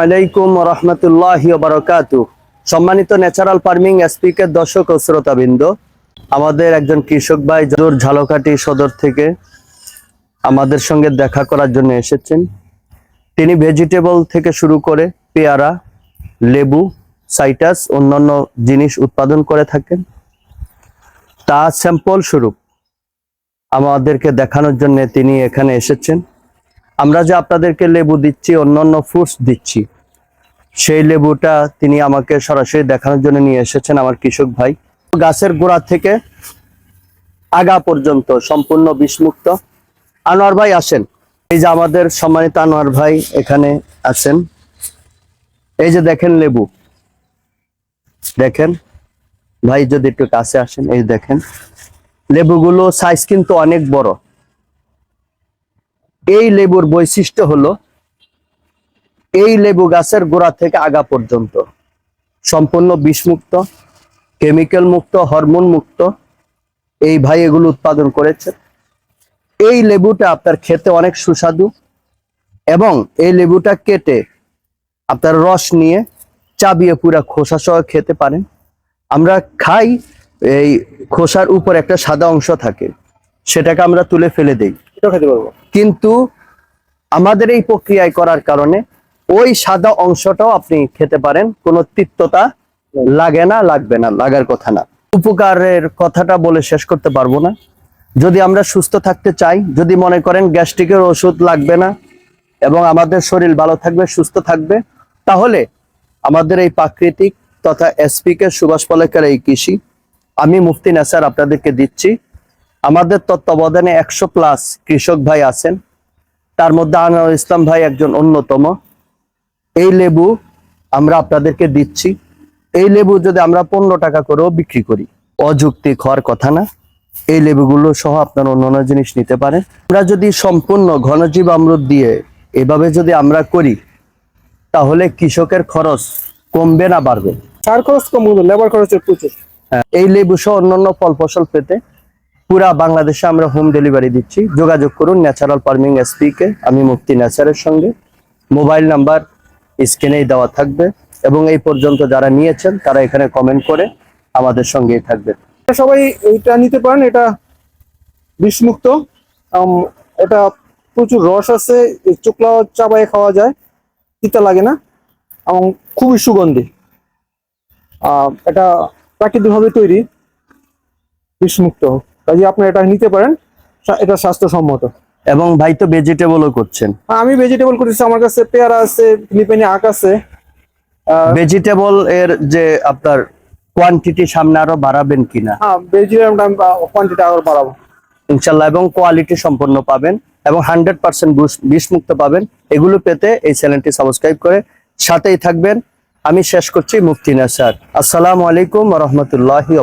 আলাইকুম রহমতুল্লাহ বারকাতু সম্মানিত natural farming এসপিকে দর্শক ও শ্রোতাবৃন্দ, আমাদের একজন কৃষক ভাই জোর ঝালকাঠি সদর থেকে আমাদের সঙ্গে দেখা করার জন্য এসেছেন। তিনি ভেজিটেবল থেকে শুরু করে পেয়ারা, লেবু সাইটাস অন্যান্য জিনিস উৎপাদন করে থাকেন। তা স্যাম্পল স্বরূপ আমাদেরকে দেখানোর জন্য তিনি এখানে এসেছেন। আমরা যে আপনাদেরকে লেবু দিচ্ছি, অন্যান্য ফ্রুটস দিচ্ছি, সেই লেবুটা তিনি আমাকে সরাসরি দেখানোর জন্য নিয়ে এসেছেন আমার কৃষক ভাই। গাছের গোড়া থেকে আগা পর্যন্ত সম্পূর্ণ বিষমুক্ত। আনোয়ার ভাই আসেন। এই যে আমাদের সম্মানিত আনোয়ার ভাই এখানে আছেন এই যে দেখেন লেবু। দেখেন, ভাই যদি একটু কাছে আসেন, এই দেখেন। লেবুগুলো সাইজ কিন্তু অনেক বড়। এই লেবুর বৈশিষ্ট্য হলো এই লেবু গাছের গোড়া থেকে আগা পর্যন্ত। সম্পূর্ণ বিষমুক্ত কেমিক্যাল মুক্ত হরমোন মুক্ত। এই ভাই এগুলো উৎপাদন করেছে। এই লেবুটা আপনার খেতে অনেক সুস্বাদু এবং এই লেবুটা কেটে আপনার রস নিয়ে চাবিয়ে পুরা খোসা সহ খেতে পারেন। আমরা খাই, এই খোসার উপর একটা সাদা অংশ থাকে, সেটাকে আমরা তুলে ফেলে দেই। খেতে পারব। কিন্তু আমাদের এই প্রক্রিয়ায় করার কারণে ওই সাদা অংশটাও আপনি খেতে পারেন, কোনো তিক্ততা লাগে না, লাগবে না, লাগার কথা না। উপকারের কথাটা বলে শেষ করতে পারব না। যদি আমরা সুস্থ থাকতে চাই, যদি মনে করেন গ্যাস্ট্রিকের ওষুধ লাগবে না এবং আমাদের শরীর ভালো থাকবে, সুস্থ থাকবে, তাহলে আমাদের এই প্রাকৃতিক তথা এসপিকে সুভাষ পলেকার এই কৃষি, আমি মুফতি নাসার আপনাদেরকে দিচ্ছি। আমাদের তত্ত্বাবধানে একশো প্লাস কৃষক ভাই আছেন। তার মধ্যে আনোয়ার ইসলাম ভাই একজন অন্যতম। এই লেবু আমরা আপনাদেরকে দিচ্ছি। এই লেবু যদি আমরা পনেরো টাকা করেও বিক্রি করি অযৌক্তিক হওয়ার কথা না। এই লেবুগুলো সহ আপনার অন্যান্য জিনিস নিতে পারেন। আমরা যদি সম্পূর্ণ ঘনজীব আমরুদ দিয়ে এভাবে যদি আমরা করি তাহলে কৃষকের খরচ কমবে না বাড়বে। সার খরচ কমবে লেবার খরচের প্রচুর। হ্যাঁ, এই লেবু সহ অন্যান্য ফল ফসল পেতে পুরা বাংলাদেশে আমরা হোম ডেলিভারি দিচ্ছি। যোগাযোগ করুন ন্যাচারাল ফার্মিং এসপি কে, আমি মুক্তি ন্যাচারের সঙ্গে। মোবাইল নাম্বার স্ক্রিনেই দেওয়া থাকবে এবং এই পর্যন্ত যারা নিয়েছেন, তারা এখানে কমেন্ট করে আমাদের সঙ্গেই থাকবে। সবাই এইটা নিতে পারেন, এটা বিষমুক্ত। এটা প্রচুর রস আছে চোখলা চাবায় খাওয়া যায়, তিতা লাগে না, এবং খুবই সুগন্ধি। এটা প্রাকৃতিকভাবে তৈরি, বিষমুক্ত। কাজে আপনি এটা নিতে পারেন এটা স্বাস্থ্যসম্মত। এবং ভাই তো ভেজিটেবলও করছেন। আমি ভেজিটেবল করেছি আমার কাছে পেয়ারা আছে ফিলিপিনি আখ আছে। ভেজিটেবল এর যে আপনার কোয়ান্টিটি সামনে আরও বাড়াবেন কিনা? হ্যাঁ ভেজিটেবল কোয়ান্টিটি আরও বাড়াবো। ইনশাল্লাহ এবং কোয়ালিটি সম্পন্ন পাবেন এবং হান্ড্রেড পার্সেন্ট বিষমুক্ত পাবেন। এগুলো পেতে এই চ্যানেলটি সাবস্ক্রাইব করে সাথেই থাকবেন। আমি শেষ করছি মুফতি নাসার। আসসালামু আলাইকুম রহমতুল্লাহি